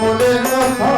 জীবনের কথা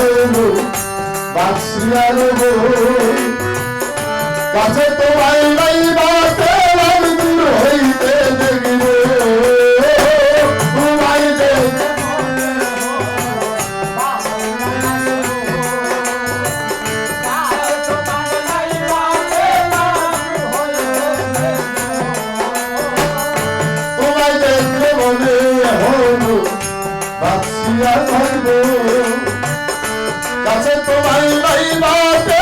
এলো বাঁচিয়ার বই। কাছে তোমায় নাই বাতে দূর হইতে দেখব। তোমায় যে তোমায় দেখলে মনে হলো বাঁচিয়া থাকব তোমায় নাই বাতে